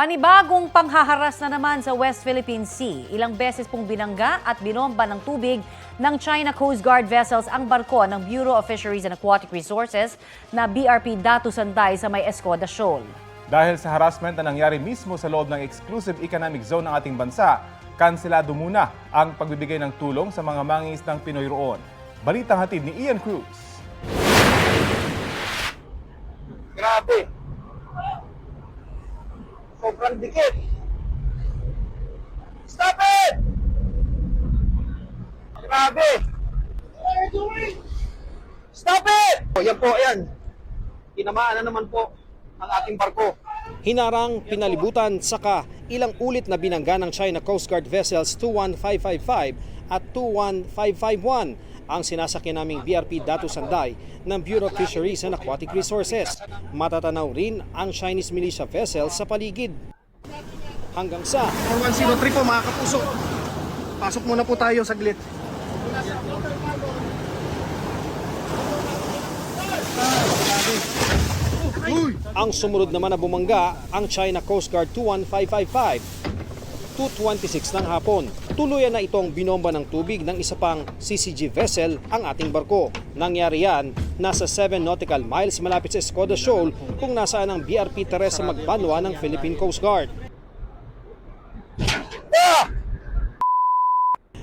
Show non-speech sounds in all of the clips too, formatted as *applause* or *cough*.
Panibagong panghaharas na naman sa West Philippine Sea. Ilang beses pong binangga at binomba ng tubig ng China Coast Guard vessels ang barko ng Bureau of Fisheries and Aquatic Resources na BRP Datu Sanday sa may Escoda Shoal. Dahil sa harassment na nangyari mismo sa loob ng exclusive economic zone ng ating bansa, kanselado muna ang pagbibigay ng tulong sa mga mangingisdang Pinoy roon. Balitang hatid ni Ian Cruz. Sobrang dikit. Stop it! Grabe. Stop it! O, yan po, yan. Tinamaan na naman po ang ating barko. Hinarang, pinalibutan, saka ilang ulit na binangga ng China Coast Guard vessels 21555 at 21551 ang sinasakyan naming BRP Datu Sanday ng Bureau of Fisheries and Aquatic Resources. Matatanaw rin ang Chinese militia vessels sa paligid. Hanggang sa 4103 po mga kapuso. Pasok muna po tayo saglit. ang sumunod naman na bumangga ang China Coast Guard 21555 2.26 ng hapon. Tuluyan na itong binomba ng tubig ng isa pang CCG vessel ang ating barko. Nangyari yan nasa 7 nautical miles malapit sa Escoda Shoal kung nasaan ang BRP Teresa Magbanwa ng Philippine Coast Guard.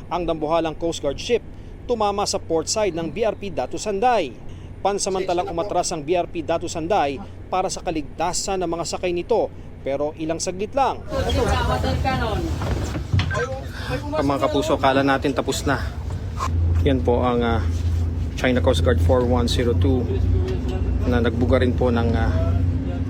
Ang dambuhalang Coast Guard ship tumama sa port side ng BRP Datu Sanday. Pansamantalang umatras ang BRP Datu Sanday para sa kaligtasan ng mga sakay nito pero ilang saglit lang. Mga kapuso, kala natin tapos na. Yan po ang ah, China Coast Guard 4102 na nagbuga rin po ng ah,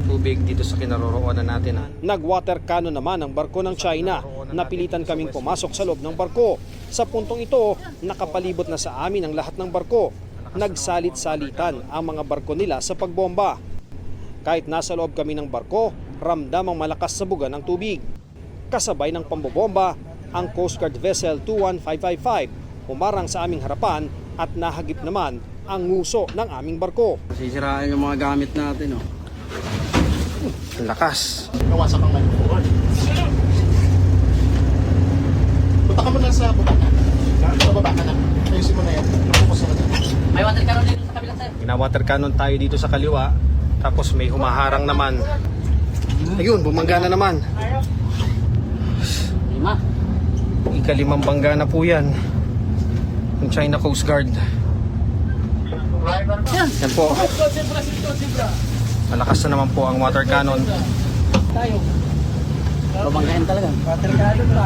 tubig dito sa kinaroroonan natin. Nag-water cannon naman ang barko ng China. Napilitan kaming pumasok sa loob ng barko. Sa puntong ito, nakapalibot na sa amin ang lahat ng barko. Nagsalit-salitan ang mga barko nila sa pagbomba. Kahit nasa loob kami ng barko, ramdam ang malakas na buga ng tubig. Kasabay ng pambobomba, ang Coast Guard Vessel 21555 umarang sa aming harapan at nahagip naman ang nguso ng aming barko. Sisirain yung mga gamit natin, oh. Lakas. Nawasak ang microphone. Punta ka muna sa baba. Sa baba ka na. Ayusin mo na yan. Focus na dyan. May water cannon dito sa kabila, sir. Ginawater cannon tayo dito sa kaliwa. Tapos may humaharang naman. Ayun, bumangga na naman. Lima. Ikalimang bangga na po yan. Ng China Coast Guard. Yan po. Malakas na naman po ang water cannon. Babanggain talaga. Water cannon pa.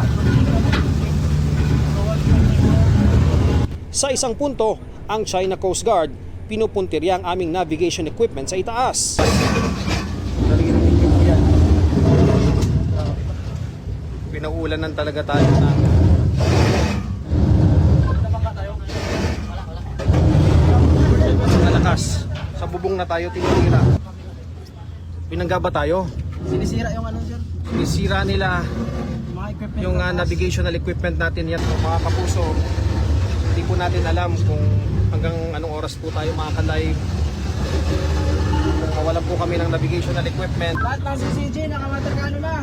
Sa isang punto, ang China Coast Guard pinupuntirya ang aming navigation equipment sa itaas. Pinauulanan talaga tayo na Malakas. Sa bubong na tayo tinitira. Pinangga ba tayo? Sinisira yung ano, sir? Isira nila yung uh, navigational equipment natin yan mga kapuso hindi po natin alam kung hanggang anong oras po tayo makaka-live. Kung mawalan po kami ng navigational equipment. Lahat ng CCG, naka-water cannon na.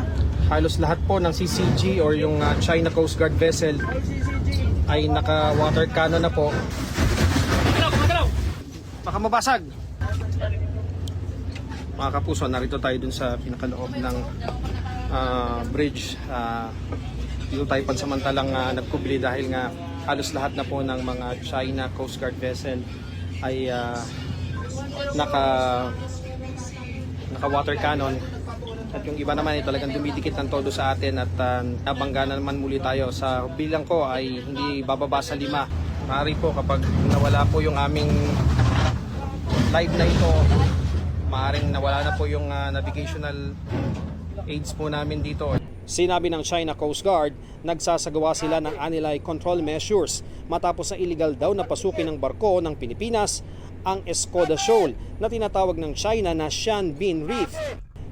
halos lahat po ng CCG or yung uh, China Coast Guard vessel Ay, naka water cannon na po. Baka mabasag. Mga kapuso narito tayo dun sa pinakaloob ng ah, bridge. Ah, dito tayo pansamantalang uh, nagkubli dahil nga halos lahat na po ng mga China Coast Guard vessel ay ah, naka naka water cannon. At yung iba naman ay talagang dumidikit ng todo sa atin at uh, nabangga na naman muli tayo. Sa bilang ko ay hindi bababa sa lima. Maaari po kapag nawala po yung aming live na ito maaring nawala na po yung ah, navigational aids po namin dito Sinabi ng China Coast Guard, nagsasagawa sila ng anilay control measures matapos na illegal daw na pasukin ng barko ng Pilipinas ang Escoda Shoal na tinatawag ng China na Shanbin Reef.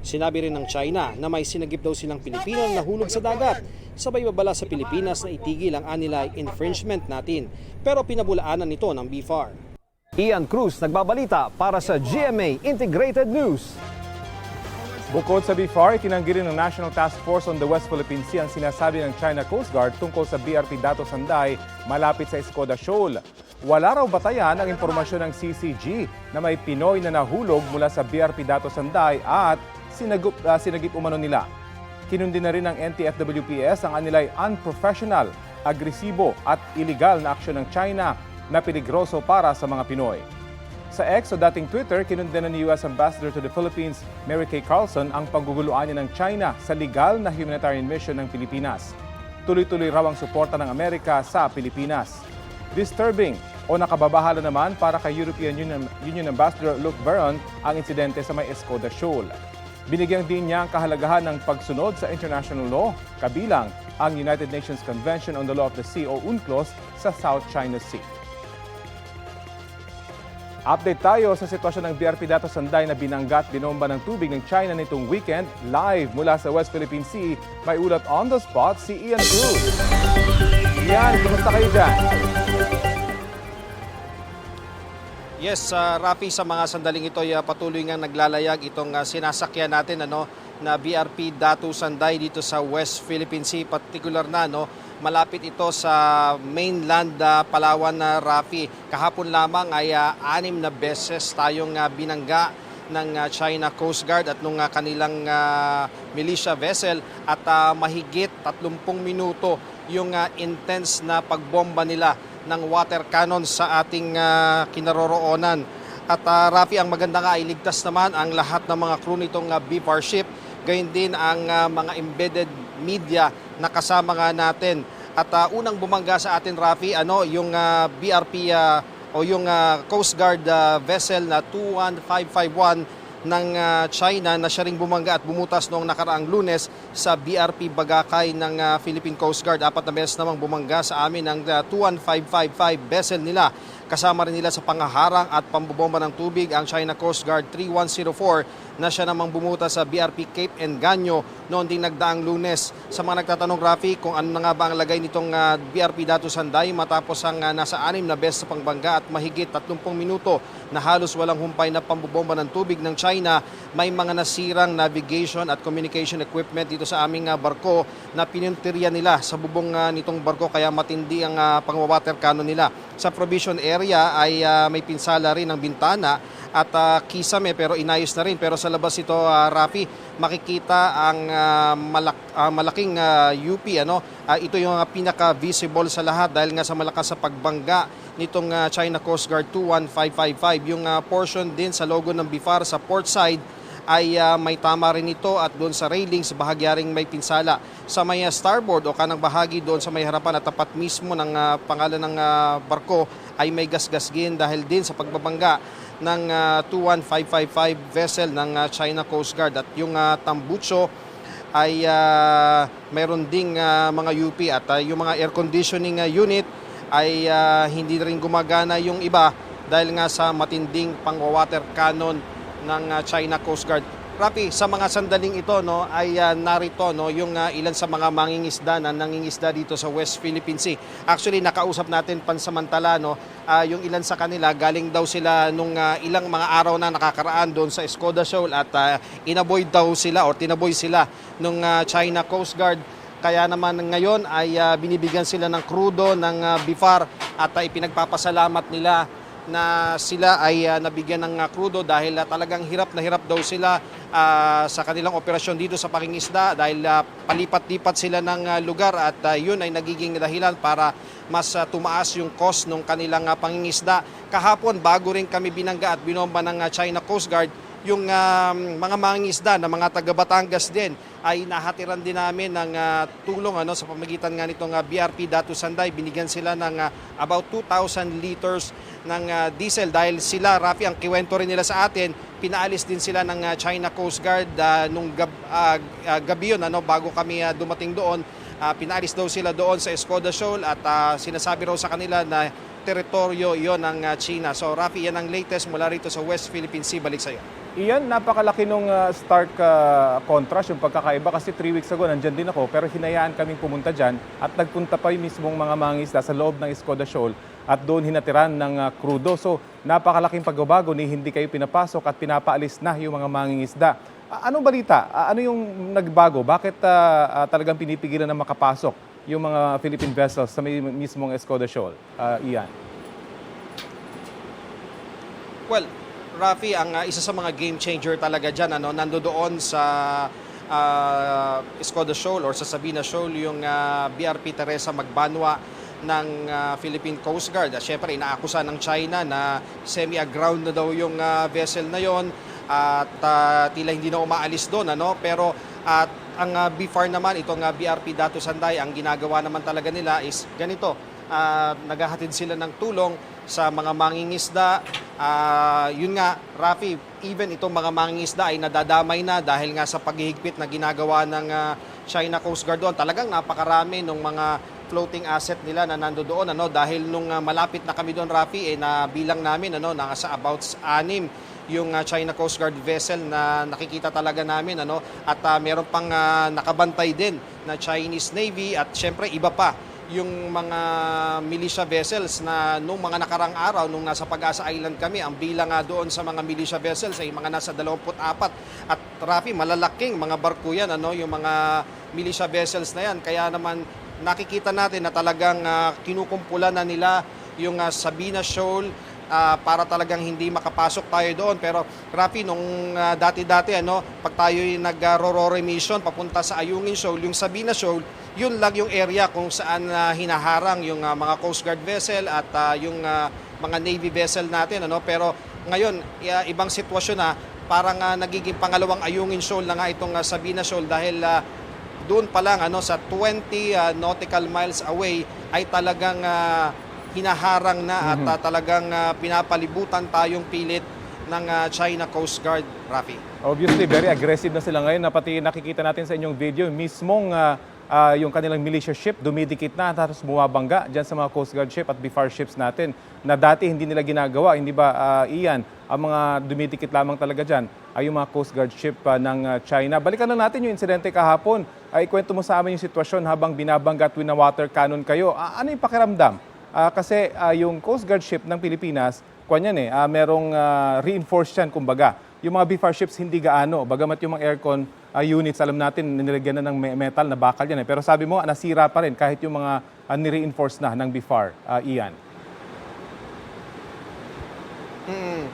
Sinabi rin ng China na may sinagip daw silang Pilipino na nahulog sa dagat. Sabay babala sa Pilipinas na itigil ang anilay infringement natin. Pero pinabulaanan nito ng BFAR. Ian Cruz nagbabalita para sa GMA Integrated News. Bukod sa BFAR, itinanggi rin ng National Task Force on the West Philippine Sea ang sinasabi ng China Coast Guard tungkol sa BRP Dato Sanday malapit sa Escoda Shoal. Wala raw batayan ang impormasyon ng CCG na may Pinoy na nahulog mula sa BRP Dato Sanday at sinagup, ah, sinagip umano nila. Kinundi na rin ng NTFWPS ang anilay unprofessional, agresibo at iligal na aksyon ng China na peligroso para sa mga Pinoy. Sa X o dating Twitter, kinundenan ni U.S. Ambassador to the Philippines, Mary Kay Carlson, ang pagguguluan niya ng China sa legal na humanitarian mission ng Pilipinas. Tuloy-tuloy raw ang suporta ng Amerika sa Pilipinas. Disturbing o nakababahala naman para kay European Union, Union Ambassador Luke Barron ang insidente sa may Escoda Shoal. Binigyang din niya ang kahalagahan ng pagsunod sa international law, kabilang ang United Nations Convention on the Law of the Sea o UNCLOS sa South China Sea. Update tayo sa sitwasyon ng BRP Dato Sanday na binangga at binomba ng tubig ng China nitong weekend. Live mula sa West Philippine Sea, may ulat on the spot si Ian Cruz. Ian, kumusta kayo dyan? Yes, uh, Rafi, sa mga sandaling ito ay uh, patuloy nga naglalayag itong uh, sinasakyan natin ano na BRP Datu Sanday dito sa West Philippine Sea, particular na no, malapit ito sa mainland uh, Palawan na Rafi. Kahapon lamang ay uh, anim na beses tayong uh, binangga ng uh, China Coast Guard at nung uh, kanilang uh, militia vessel at uh, mahigit 30 minuto yung uh, intense na pagbomba nila ng water cannon sa ating uh, kinaroroonan. At uh, Rafi, ang maganda nga ay ligtas naman ang lahat ng mga crew nitong uh, BFAR ship. Gayun din ang uh, mga embedded media na kasama nga natin. At uh, unang bumangga sa atin, Rafi, ano, yung uh, BRP uh, o yung uh, Coast Guard uh, vessel na 21551 ng uh, China na siya ring bumangga at bumutas noong nakaraang lunes sa BRP Bagakay ng uh, Philippine Coast Guard. Apat na beses namang bumangga sa amin ang uh, 21555 vessel nila. Kasama rin nila sa pangaharang at pambobomba ng tubig ang China Coast Guard 3104 na siya namang bumuta sa BRP Cape Engaño noon ding nagdaang lunes. Sa mga nagtatanong, Rafi, kung ano na nga ba ang lagay nitong uh, BRP Datu Sanday matapos ang uh, nasa anim na beses sa pangbangga at mahigit 30 minuto na halos walang humpay na pambobomba ng tubig ng China, may mga nasirang navigation at communication equipment dito sa aming uh, barko na pininteriya nila sa bubong uh, nitong barko kaya matindi ang uh, pang-water cannon nila. Sa provision area ay uh, may pinsala rin ng bintana at uh, kisame pero inayos na rin. Pero sa labas ito, uh, Rafi, makikita ang uh, malak- uh, malaking uh, UP. Ano? Uh, ito yung uh, pinaka-visible sa lahat dahil nga sa malakas sa pagbangga nitong uh, China Coast Guard 21555. Yung uh, portion din sa logo ng BIFAR sa port side ay uh, may tama rin ito at doon sa railings bahagyaring may pinsala. Sa may uh, starboard o kanang bahagi doon sa may harapan at tapat mismo ng uh, pangalan ng uh, barko ay may gasgasgin dahil din sa pagbabangga ng uh, 21555 vessel ng uh, China Coast Guard at yung uh, tambucho ay uh, mayroon ding uh, mga UP at uh, yung mga air conditioning uh, unit ay uh, hindi rin gumagana yung iba dahil nga sa matinding pang-water cannon ng uh, China Coast Guard. Rapi, sa mga sandaling ito no ay uh, narito no yung uh, ilan sa mga mangingisda na nangingisda dito sa West Philippine Sea. Actually nakausap natin pansamantala no uh, yung ilan sa kanila galing daw sila nung uh, ilang mga araw na nakakaraan doon sa Escoda Shoal at uh, inaboy daw sila or tinaboy sila nung uh, China Coast Guard kaya naman ngayon ay uh, binibigyan sila ng krudo ng uh, BIFAR at uh, ipinagpapasalamat nila na sila ay uh, nabigyan ng uh, krudo dahil uh, talagang hirap na hirap daw sila uh, sa kanilang operasyon dito sa pangingisda dahil uh, palipat-lipat sila ng uh, lugar at uh, yun ay nagiging dahilan para mas uh, tumaas yung cost ng kanilang uh, pangingisda. Kahapon bago rin kami binangga at binomba ng uh, China Coast Guard yung uh, mga mangingisda na mga taga Batangas din ay nahatiran din namin ng uh, tulong ano sa pamagitan nga nitong uh, BRP Datu Sanday binigyan sila ng uh, about 2,000 liters ng uh, diesel dahil sila Rafi ang kiwento rin nila sa atin pinaalis din sila ng uh, China Coast Guard uh, nung gab, uh, uh, gabi yun ano bago kami uh, dumating doon uh, pinaalis daw sila doon sa Escoda Shoal at uh, sinasabi raw sa kanila na teritoryo yon ng uh, China. So Rafi, yan ang latest mula rito sa West Philippine Sea. Balik sa iyo. Iyan, napakalaki nung uh, stark uh, contrast, yung pagkakaiba. Kasi 3 weeks ago, nandyan din ako, pero hinayaan kaming pumunta dyan at nagpunta pa yung mismong mga mangisda sa loob ng Escoda Shoal at doon hinatiran ng uh, krudo. So, napakalaking pagbabago ni hindi kayo pinapasok at pinapaalis na yung mga mangingisda. A- Anong balita? A- Ano yung nagbago? Bakit ah, ah, talagang pinipigilan na makapasok yung mga Philippine vessels sa mismong Escoda Shoal? Ah, Ian. Well, Rafi, ang uh, isa sa mga game changer talaga dyan, ano, nandoon sa uh, Escoda Shoal or sa Sabina Shoal, yung uh, BRP Teresa Magbanwa ng uh, Philippine Coast Guard. Uh, Siyempre, inaakusa ng China na semi-aground na daw yung uh, vessel na yon at uh, tila hindi na umaalis doon. Ano? Pero at ang uh, BFAR naman, itong uh, BRP Dato Sanday, ang ginagawa naman talaga nila is ganito, uh, naghahatid sila ng tulong sa mga mangingisda. Ah, yun nga, Rafi, even itong mga mangingisda ay nadadamay na dahil nga sa paghihigpit na ginagawa ng ah, China Coast Guard doon. Talagang napakarami ng mga floating asset nila na nando doon ano dahil nung ah, malapit na kami doon Rafi eh nabilang namin ano nasa about anim yung ah, China Coast Guard vessel na nakikita talaga namin ano at ah, meron pang ah, nakabantay din na Chinese Navy at syempre iba pa yung mga militia vessels na nung mga nakarang araw nung nasa Pag-asa Island kami ang bilang nga doon sa mga militia vessels ay mga nasa 24 at Rafi malalaking mga barko yan ano yung mga militia vessels na yan kaya naman nakikita natin na talagang ah, kinukumpulan na nila yung ah, Sabina Shoal ah, para talagang hindi makapasok tayo doon. Pero Rafi, nung ah, dati-dati, ano, pag tayo nag-rorore mission papunta sa Ayungin Shoal, yung Sabina Shoal, yun lang yung area kung saan ah, hinaharang yung ah, mga Coast Guard vessel at ah, yung ah, mga Navy vessel natin. Ano? Pero ngayon, ah, ibang sitwasyon na parang ah, nagiging pangalawang Ayungin Shoal na nga itong ah, Sabina Shoal dahil ah, doon pa lang ano sa 20 ah, nautical miles away ay talagang ah, hinaharang na at ah, talagang ah, pinapalibutan tayong pilit ng ah, China Coast Guard, Rafi. Obviously, very aggressive na sila ngayon. Na pati nakikita natin sa inyong video, mismong ah, ah, yung kanilang militia ship, dumidikit na tapos bumabangga dyan sa mga Coast Guard ship at BFAR ships natin na dati hindi nila ginagawa. Hindi ba, ah, Ian, ang mga dumidikit lamang talaga dyan ay yung mga Coast Guard ship ah, ng China. Balikan na natin yung insidente kahapon. Ay kwento mo sa amin yung sitwasyon habang binabangga at wina-water cannon kayo. Ah, ano yung pakiramdam? Ah, kasi ah, yung Coast Guard ship ng Pilipinas, kwan yan eh, ah, merong ah, reinforced yan kumbaga. Yung mga BFAR ships hindi gaano, bagamat yung mga aircon ah, units, alam natin, nilagyan na ng me- metal na bakal yan eh. Pero sabi mo, nasira pa rin kahit yung mga ah, nire-enforce na ng BFAR, ah, Ian. Mm.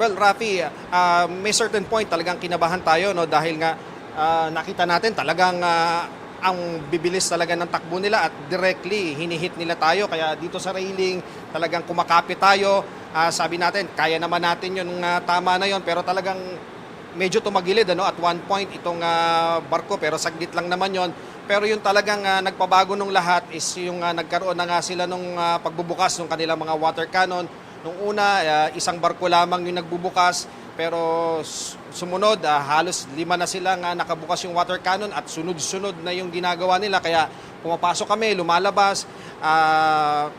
Well, Rafi, ah, may certain point talagang kinabahan tayo no dahil nga ah, nakita natin talagang ah, ang bibilis talaga ng takbo nila at directly hinihit nila tayo kaya dito sa railing talagang kumakapit tayo. Ah, sabi natin, kaya naman natin yung ah, tama na yon pero talagang medyo tumagilid ano? At one point itong ah, barko pero saglit lang naman yon pero yung talagang ah, nagpabago nung lahat is yung ah, nagkaroon na nga sila nung ah, pagbubukas ng kanilang mga water cannon. Nung una ah, isang barko lamang yung nagbubukas pero sumunod ah, halos lima na sila nga nakabukas yung water cannon at sunod-sunod na yung ginagawa nila. Kaya pumapasok kami lumalabas ah,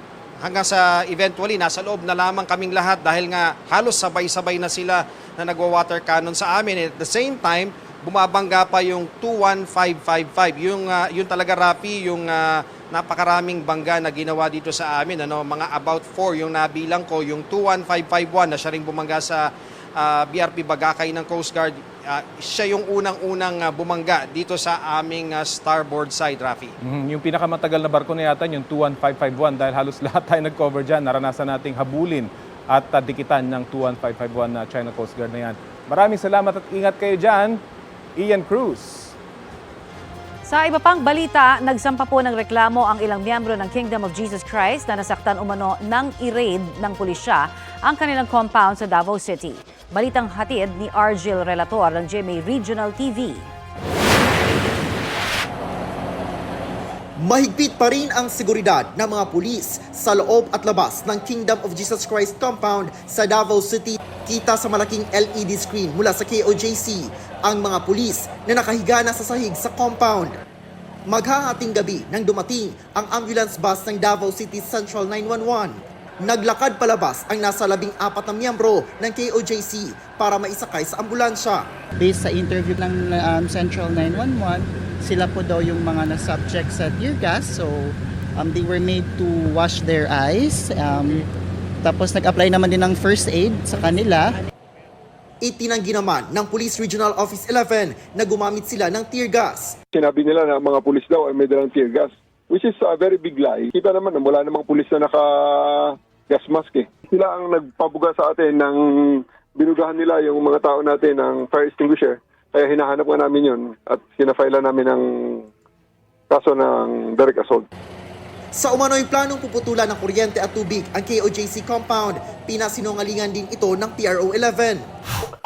hanggang sa eventually nasa loob na lamang kaming lahat dahil nga halos sabay-sabay na sila na nagwa-water cannon sa amin. At the same time, bumabangga pa yung 21555. Yung ah, yung talaga Rapi, yung ah, napakaraming bangga na ginawa dito sa amin. Ano, mga about 4 yung nabilang ko, yung 21551 na siya ring bumangga sa ah, BRP Bagakay ng Coast Guard. Ah, siya yung unang-unang ah, bumangga dito sa aming ah, starboard side, Rafi. Mhm, Yung pinakamatagal na barko na yata, yung 21551 dahil halos *laughs* lahat tayo nag-cover dyan. Naranasan nating habulin at uh, dikitan ng 21551 na China Coast Guard na yan. Maraming salamat at ingat kayo dyan. Ian Cruz. Sa iba pang balita, nagsampa po ng reklamo ang ilang miyembro ng Kingdom of Jesus Christ na nasaktan umano ng i-raid ng pulisya ang kanilang compound sa Davao City. Balitang hatid ni Argil Relator ng GMA Regional TV. Mahigpit pa rin ang seguridad ng mga pulis sa loob at labas ng Kingdom of Jesus Christ compound sa Davao City. Kita sa malaking LED screen mula sa KOJC ang mga pulis na nakahiga na sa sahig sa compound. Maghahating gabi nang dumating ang ambulance bus ng Davao City Central 911. Naglakad palabas ang nasa labing apat na miyembro ng KOJC para maisakay sa ambulansya. Based sa interview ng um, Central 911, sila po daw yung mga na-subject sa tear gas. So, um, they were made to wash their eyes. Um, tapos nag-apply naman din ng first aid sa kanila. Itinanggi naman ng Police Regional Office 11 na gumamit sila ng tear gas. sinabi nila na mga pulis daw ay may dalang tear gas. Which is a very big lie. Kita naman na wala namang pulis na naka gas mask eh. Sila ang nagpabuga sa atin ng binugahan nila yung mga tao natin ng fire extinguisher. Kaya hinahanap nga namin yun at sinafila namin ng kaso ng direct assault. Sa umano'y planong puputulan ng kuryente at tubig ang KOJC compound, pinasinungalingan din ito ng PRO 11.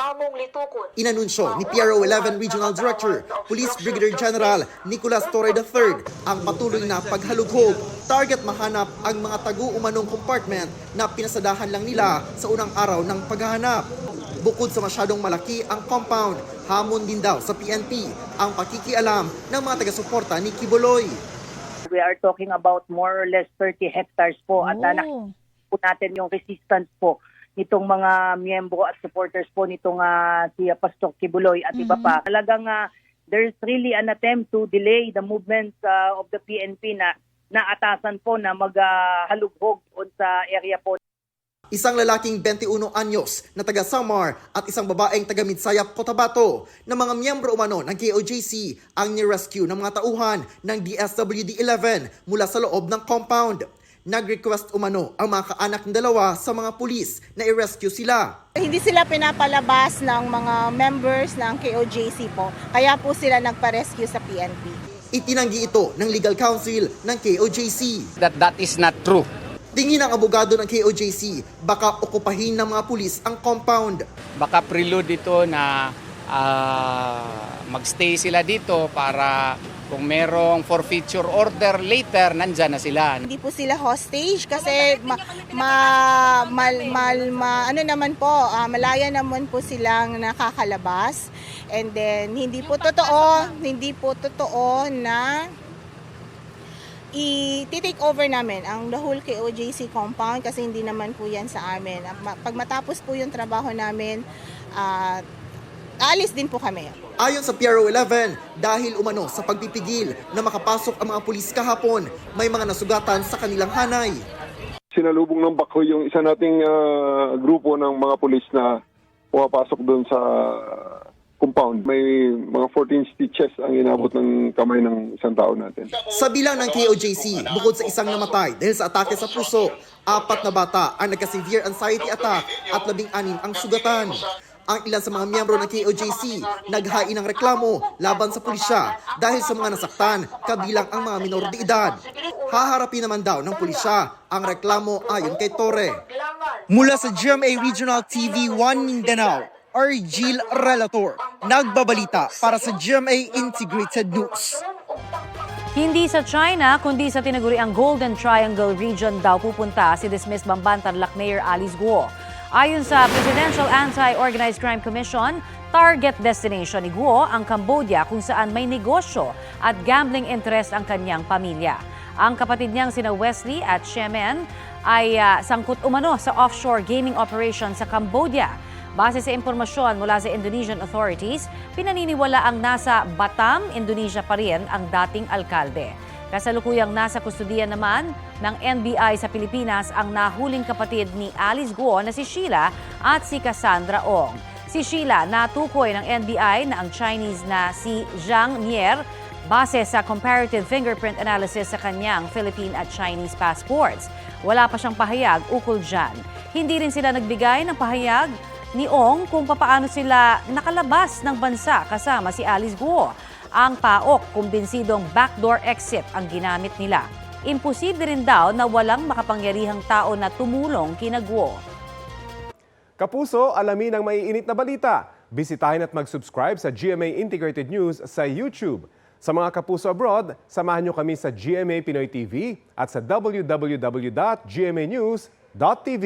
Inanunsyo ni PRO 11 Regional Director, Police Brigadier General Nicolas Torre III ang patuloy na paghalughog. Target mahanap ang mga tagu-umanong compartment na pinasadahan lang nila sa unang araw ng paghahanap. Bukod sa masyadong malaki ang compound, hamon din daw sa PNP ang pakikialam ng mga taga-suporta ni Kibuloy. We are talking about more or less 30 hectares po at Oh. oh. po natin yung resistance po nitong mga miyembro at supporters po nitong ah, si ah, Pastor Kibuloy at iba pa. Talagang ah, there's really an attempt to delay the movements ah, of the PNP na naatasan po na maghalughog doon sa area po Isang lalaking 21 anyos na taga Samar at isang babaeng taga Midsayap, Cotabato na mga miyembro umano ng KOJC ang ni-rescue ng mga tauhan ng DSWD-11 mula sa loob ng compound. Nag-request umano ang mga kaanak ng dalawa sa mga pulis na i-rescue sila. Hindi sila pinapalabas ng mga members ng KOJC po. Kaya po sila nagpa-rescue sa PNP. Itinanggi ito ng legal counsel ng KOJC. that that is not true. Tingin ng abogado ng KOJC, baka okupahin ng mga pulis ang compound. Baka prelude ito na ah, magstay sila dito para kung merong forfeiture order later, nandyan na sila. Hindi po sila hostage kasi ma, ma, mal, mal, ma- ano naman po, ah, malaya naman po silang nakakalabas. And then, hindi po totoo, hindi po totoo na i-take over namin ang the whole KOJC compound kasi hindi naman po yan sa amin. Ma- Pag matapos po yung trabaho namin, ah, aalis din po kami. Ayon sa PRO 11, dahil umano sa pagpipigil na makapasok ang mga pulis kahapon, may mga nasugatan sa kanilang hanay. Sinalubong ng bakho yung isa nating ah, grupo ng mga pulis na pumapasok doon sa compound. May mga 14 stitches ang inabot ng kamay ng isang tao natin. Sa bilang ng KOJC, bukod sa isang namatay dahil sa atake sa puso, apat na bata ang nagka-severe anxiety attack at labing-anim ang sugatan. Ang ilan sa mga miyembro ng KOJC naghain ng reklamo laban sa pulisya dahil sa mga nasaktan kabilang ang mga minor de edad. Haharapin naman daw ng pulisya ang reklamo ayon kay Torre. Mula sa GMA Regional TV 1 Mindanao, Argil Relator, nagbabalita para sa GMA Integrated News. Hindi sa China, kundi sa tinaguriang Golden Triangle region daw pupunta si dismissed Bambantarlac Mayor Alice Guo. Ayon sa Presidential Anti-Organized Crime Commission, target destination ni Guo ang Cambodia kung saan may negosyo at gambling interest ang kanyang pamilya. Ang kapatid niyang sina Wesley at Shemen ay ah, sangkot umano sa offshore gaming operation sa Cambodia. Base sa impormasyon mula sa Indonesian authorities, pinaniniwala ang nasa Batam, Indonesia pa rin ang dating alkalde. Kasalukuyang nasa kustudiyan naman ng NBI sa Pilipinas ang nahuling kapatid ni Alice Guo na si Sheila at si Cassandra Ong. Si Sheila natukoy ng NBI na ang Chinese na si Zhang Mier base sa comparative fingerprint analysis sa kanyang Philippine at Chinese passports. Wala pa siyang pahayag ukol dyan. Hindi rin sila nagbigay ng pahayag ni Ong kung papaano sila nakalabas ng bansa kasama si Alice Guo. Ang PAOK, kumbinsidong backdoor exit ang ginamit nila. Imposible rin daw na walang makapangyarihang tao na tumulong kina Guo. Kapuso, alamin ang maiinit na balita. Bisitahin at mag-subscribe sa GMA Integrated News sa YouTube. Sa mga kapuso abroad, samahan nyo kami sa GMA Pinoy TV at sa www.gmanews.tv.